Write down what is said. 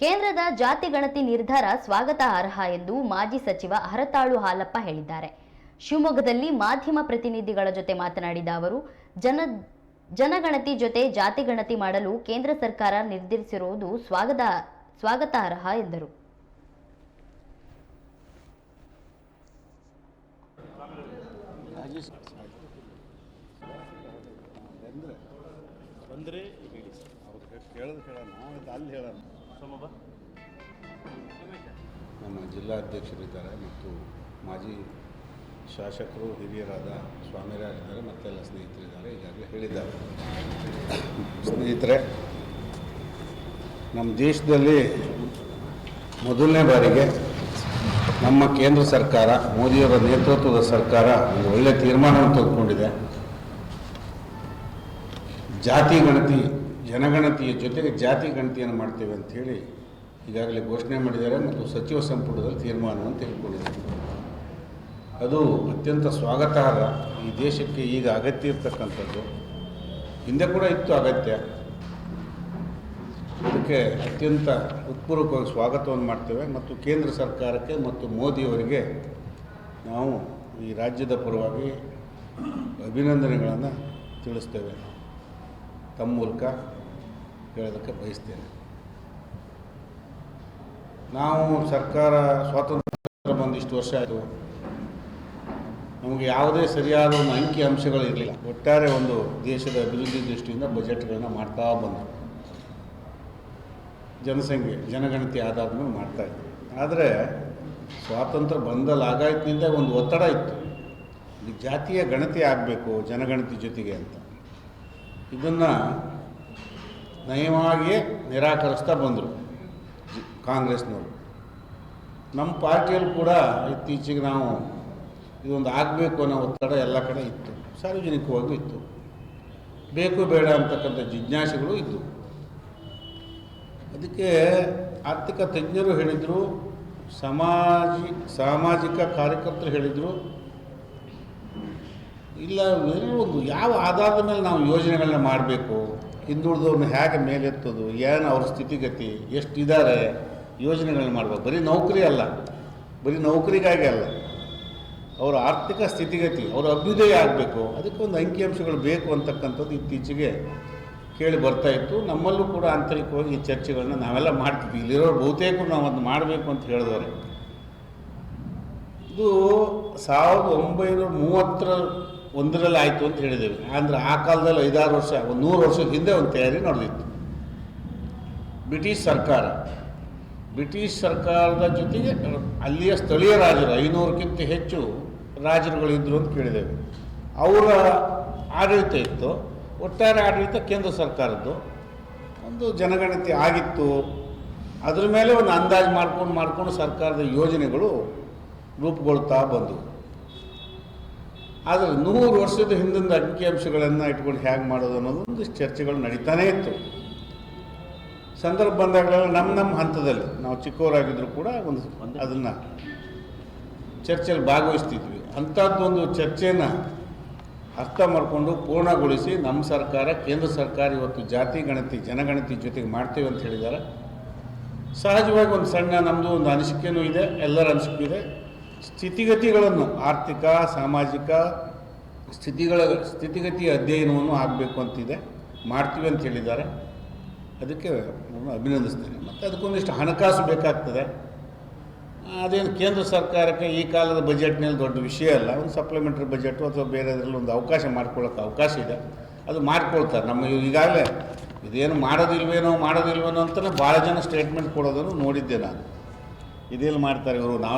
ಕೇಂದ್ರದ ಜಾತಿ ಗಣತಿ ನಿರ್ಧಾರ ಸ್ವಾಗತಾರ್ಹ ಎಂದು ಮಾಜಿ ಸಚಿವ ಹರತಾಳು ಹಾಲಪ್ಪ ಹೇಳಿದ್ದಾರೆ. ಶಿವಮೊಗ್ಗದಲ್ಲಿ ಮಾಧ್ಯಮ ಪ್ರತಿನಿಧಿಗಳ ಜೊತೆ ಮಾತನಾಡಿದ ಅವರು, ಜನ, ಜನಗಣತಿ ಜೊತೆ ಜಾತಿ ಗಣತಿ ಮಾಡಲು ಕೇಂದ್ರ ಸರ್ಕಾರ ನಿರ್ಧರಿಸಿರುವುದು ಸ್ವಾಗತ ಸ್ವಾಗತಾರ್ಹ ಎಂದರು. ಬಂದರೆ ಕೇಳೋದು ಕೇಳೋಣ ಅಲ್ಲಿ ಹೇಳೋಣ. ನಮ್ಮ ಜಿಲ್ಲಾಧ್ಯಕ್ಷರಿದ್ದಾರೆ ಮತ್ತು ಮಾಜಿ ಶಾಸಕರು, ಹಿರಿಯರಾದ ಸ್ವಾಮಿರಾರಿದ್ದಾರೆ, ಮತ್ತೆಲ್ಲ ಸ್ನೇಹಿತರಿದ್ದಾರೆ, ಈಗಾಗಲೇ ಹೇಳಿದ್ದಾರೆ. ಸ್ನೇಹಿತರೆ, ನಮ್ಮ ದೇಶದಲ್ಲಿ ಮೊದಲನೇ ಬಾರಿಗೆ ನಮ್ಮ ಕೇಂದ್ರ ಸರ್ಕಾರ, ಮೋದಿಯವರ ನೇತೃತ್ವದ ಸರ್ಕಾರ ಒಂದು ಒಳ್ಳೆಯ ತೀರ್ಮಾನವನ್ನು ತೆಗೆದುಕೊಂಡಿದೆ. ಜಾತಿ, ಗಣತಿ ಜನಗಣತಿಯ ಜೊತೆಗೆ ಜಾತಿ ಗಣತಿಯನ್ನು ಮಾಡ್ತೇವೆ ಅಂಥೇಳಿ ಈಗಾಗಲೇ ಘೋಷಣೆ ಮಾಡಿದ್ದಾರೆ ಮತ್ತು ಸಚಿವ ಸಂಪುಟದಲ್ಲಿ ತೀರ್ಮಾನವನ್ನು ತೆಗೆದುಕೊಂಡಿದ್ದಾರೆ. ಅದು ಅತ್ಯಂತ ಸ್ವಾಗತಾರ್ಹ. ಈ ದೇಶಕ್ಕೆ ಈಗ ಅಗತ್ಯ ಇರ್ತಕ್ಕಂಥದ್ದು. ಹಿಂದೆ ಕೂಡ ಇತ್ತು ಅಗತ್ಯ. ಅದಕ್ಕೆ ಅತ್ಯಂತ ಉತ್ಪೂರ್ವಕವಾಗಿ ಸ್ವಾಗತವನ್ನು ಮಾಡ್ತೇವೆ ಮತ್ತು ಕೇಂದ್ರ ಸರ್ಕಾರಕ್ಕೆ ಮತ್ತು ಮೋದಿಯವರಿಗೆ ನಾವು ಈ ರಾಜ್ಯದ ಪರವಾಗಿ ಅಭಿನಂದನೆಗಳನ್ನು ತಿಳಿಸ್ತೇವೆ. ತಮ್ಮ ಮೂಲಕ ಹೇಳೋದಕ್ಕೆ ಬಯಸ್ತೇನೆ. ನಾವು ಸರ್ಕಾರ ಸ್ವಾತಂತ್ರ್ಯ ಬಂದಿಷ್ಟು ವರ್ಷ ಆಯಿತು. ನಮಗೆ ಯಾವುದೇ ಸರಿಯಾದ ಒಂದು ಅಂಕಿ ಅಂಶಗಳು ಇರಲಿಲ್ಲ. ಒಟ್ಟಾರೆ ಒಂದು ದೇಶದ ಅಭಿವೃದ್ಧಿ ದೃಷ್ಟಿಯಿಂದ ಬಜೆಟ್ಗಳನ್ನು ಮಾಡ್ತಾ ಬಂದರು ಜನಸಂಖ್ಯೆ, ಜನಗಣತಿ ಆಧಾರದ ಮೇಲೆ ಮಾಡ್ತಾ ಇದ್ದೆ ಆದರೆ ಸ್ವಾತಂತ್ರ್ಯ ಬಂದಲ್ಲಿ ಆಗಾಯ್ತಿನಿಂದ ಒಂದು ಒತ್ತಡ ಇತ್ತು. ಜಾತಿಯ ಗಣತಿ ಆಗಬೇಕು, ಜನಗಣತಿ ಜೊತೆಗೆ ಅಂತ. ಇದನ್ನು ನಯವಾಗಿಯೇ ನಿರಾಕರಿಸ್ತಾ ಬಂದರು ಕಾಂಗ್ರೆಸ್ನವರು. ನಮ್ಮ ಪಾರ್ಟಿಯಲ್ಲೂ ಕೂಡ ಇತ್ತೀಚೆಗೆ ನಾವು ಇದೊಂದು ಆಗಬೇಕು ಅನ್ನೋ ಒತ್ತಡ ಎಲ್ಲ ಕಡೆ ಇತ್ತು. ಸಾರ್ವಜನಿಕವಾಗೂ ಇತ್ತು. ಬೇಕು ಬೇಡ ಅಂತಕ್ಕಂಥ ಜಿಜ್ಞಾಸೆಗಳು ಇದ್ದವು ಅದಕ್ಕೆ ಆರ್ಥಿಕ ತಜ್ಞರು ಹೇಳಿದರು, ಸಮಾಜಿ, ಸಾಮಾಜಿಕ ಕಾರ್ಯಕರ್ತರು ಹೇಳಿದರು ಇಲ್ಲ ಒಂದು ಯಾವ ಆಧಾರದ ಮೇಲೆ ನಾವು ಯೋಜನೆಗಳನ್ನ ಮಾಡಬೇಕು? ಹಿಂದುಳಿದವ್ರನ್ನ ಹೇಗೆ ಮೇಲೆತ್ತೋದು? ಏನು ಅವ್ರ ಸ್ಥಿತಿಗತಿ? ಎಷ್ಟಿದ್ದಾರೆ ಯೋಜನೆಗಳನ್ನ ಮಾಡ್ಬೇಕು. ಬರೀ ನೌಕರಿ ಅಲ್ಲ. ಬರೀ ನೌಕರಿಗಾಗಿ ಅಲ್ಲ. ಅವರ ಆರ್ಥಿಕ ಸ್ಥಿತಿಗತಿ, ಅವರ ಅಭ್ಯುದಯ ಆಗಬೇಕು. ಅದಕ್ಕೆ ಒಂದು ಅಂಕಿಅಂಶಗಳು ಬೇಕು ಅಂತಕ್ಕಂಥದ್ದು ಇತ್ತೀಚೆಗೆ ಕೇಳಿ ಬರ್ತಾ ಇತ್ತು. ನಮ್ಮಲ್ಲೂ ಕೂಡ ಆಂತರಿಕವಾಗಿ ಈ ಚರ್ಚೆಗಳನ್ನ ನಾವೆಲ್ಲ ಮಾಡ್ತೀವಿ ಇಲ್ಲಿರೋರು ಬಹುತೇಕ ನಾವು ಅದನ್ನು ಮಾಡಬೇಕು ಅಂತ ಹೇಳಿದವರು. ಇದು ಸಾವಿರದ ಒಂಬೈನೂರ ಮೂವತ್ತರ ಒಂದರಲ್ಲಿ ಆಯಿತು ಅಂತ ಹೇಳಿದ್ದೇವೆ. ಅಂದರೆ ಆ ಕಾಲದಲ್ಲಿ ಐದಾರು ವರ್ಷ, ಒಂದು ನೂರು ವರ್ಷದ ಹಿಂದೆ ಒಂದು ತಯಾರಿ ನಡೆದಿತ್ತು. ಬ್ರಿಟಿಷ್ ಸರ್ಕಾರ, ಬ್ರಿಟಿಷ್ ಸರ್ಕಾರದ ಜೊತೆಗೆ ಅಲ್ಲಿಯ ಸ್ಥಳೀಯ ರಾಜರು, ಐನೂರಕ್ಕಿಂತ ಹೆಚ್ಚು ರಾಜರುಗಳಿದ್ದರು ಅಂತ ಕೇಳಿದ್ದೇವೆ. ಅವರ ಆಡಳಿತ ಇತ್ತು. ಒಟ್ಟಾರೆ ಆಡಳಿತ ಕೇಂದ್ರ ಸರ್ಕಾರದ್ದು. ಒಂದು ಜನಗಣತಿ ಆಗಿತ್ತು. ಅದ್ರ ಮೇಲೆ ಒಂದು ಅಂದಾಜು ಮಾಡ್ಕೊಂಡು ಮಾಡ್ಕೊಂಡು ಸರ್ಕಾರದ ಯೋಜನೆಗಳು ರೂಪುಗೊಳ್ತಾ ಬಂದವು. ಆದರೆ ನೂರು ವರ್ಷದ ಹಿಂದಿನ ಅಂಕಿಅಂಶಗಳನ್ನು ಇಟ್ಕೊಂಡು ಹೇಗೆ ಮಾಡೋದು ಅನ್ನೋದು ಒಂದಿಷ್ಟು ಚರ್ಚೆಗಳು ನಡೀತಾನೇ ಇತ್ತು. ಸಂದರ್ಭ ಬಂದಾಗಲೆಲ್ಲ ನಮ್ಮ ನಮ್ಮ ಹಂತದಲ್ಲಿ ನಾವು ಚಿಕ್ಕವರಾಗಿದ್ದರೂ ಕೂಡ ಒಂದು ಅದನ್ನು ಚರ್ಚೆಯಲ್ಲಿ ಭಾಗವಹಿಸ್ತಿದ್ವಿ. ಅಂಥದ್ದೊಂದು ಚರ್ಚೆನ ಅರ್ಥ ಮಾಡಿಕೊಂಡು ಪೂರ್ಣಗೊಳಿಸಿ ನಮ್ಮ ಸರ್ಕಾರ, ಕೇಂದ್ರ ಸರ್ಕಾರ ಇವತ್ತು ಜಾತಿ, ಗಣತಿ, ಜನಗಣತಿ ಜೊತೆಗೆ ಮಾಡ್ತೇವೆ ಅಂತ ಹೇಳಿದ್ದಾರೆ ಸಹಜವಾಗಿ ಒಂದು ಸಣ್ಣ ನಮ್ಮದು ಒಂದು ಅನಿಸಿಕೆನೂ ಇದೆ, ಎಲ್ಲರ ಅನಿಸಿಕೆ ಇದೆ. ಸ್ಥಿತಿಗತಿಗಳನ್ನು, ಆರ್ಥಿಕ, ಸಾಮಾಜಿಕ ಸ್ಥಿತಿಗಳ, ಸ್ಥಿತಿಗತಿಯ ಅಧ್ಯಯನವನ್ನು ಆಗಬೇಕು ಅಂತಿದೆ. ಮಾಡ್ತೀವಿ ಅಂತ ಹೇಳಿದ್ದಾರೆ. ಅದಕ್ಕೆ ನಾನು ಅಭಿನಂದಿಸ್ತೇನೆ. ಮತ್ತು ಅದಕ್ಕೊಂದಿಷ್ಟು ಹಣಕಾಸು ಬೇಕಾಗ್ತದೆ. ಅದೇನು ಕೇಂದ್ರ ಸರ್ಕಾರಕ್ಕೆ ಈ ಕಾಲದ ಬಜೆಟ್ನಲ್ಲಿ ದೊಡ್ಡ ವಿಷಯ ಅಲ್ಲ. ಒಂದು ಸಪ್ಲಿಮೆಂಟ್ರಿ ಬಜೆಟು ಅಥವಾ ಬೇರೆದ್ರಲ್ಲಿ ಒಂದು ಅವಕಾಶ ಮಾಡ್ಕೊಳ್ಳೋಕೆ ಅವಕಾಶ ಇದೆ. ಅದು ಮಾಡ್ಕೊಳ್ತಾರೆ. ನಮ್ಮ ಈಗಾಗಲೇ ಇದೇನು ಮಾಡೋದಿಲ್ವೇನೋ ಮಾಡೋದಿಲ್ವೇನೋ ಅಂತಲೇ ಭಾಳ ಜನ ಸ್ಟೇಟ್ಮೆಂಟ್ ಕೊಡೋದನ್ನು ನೋಡಿದ್ದೆ ನಾನು. ಇದೇನು ಮಾಡ್ತಾರೆ ಇವರು? ನಾವು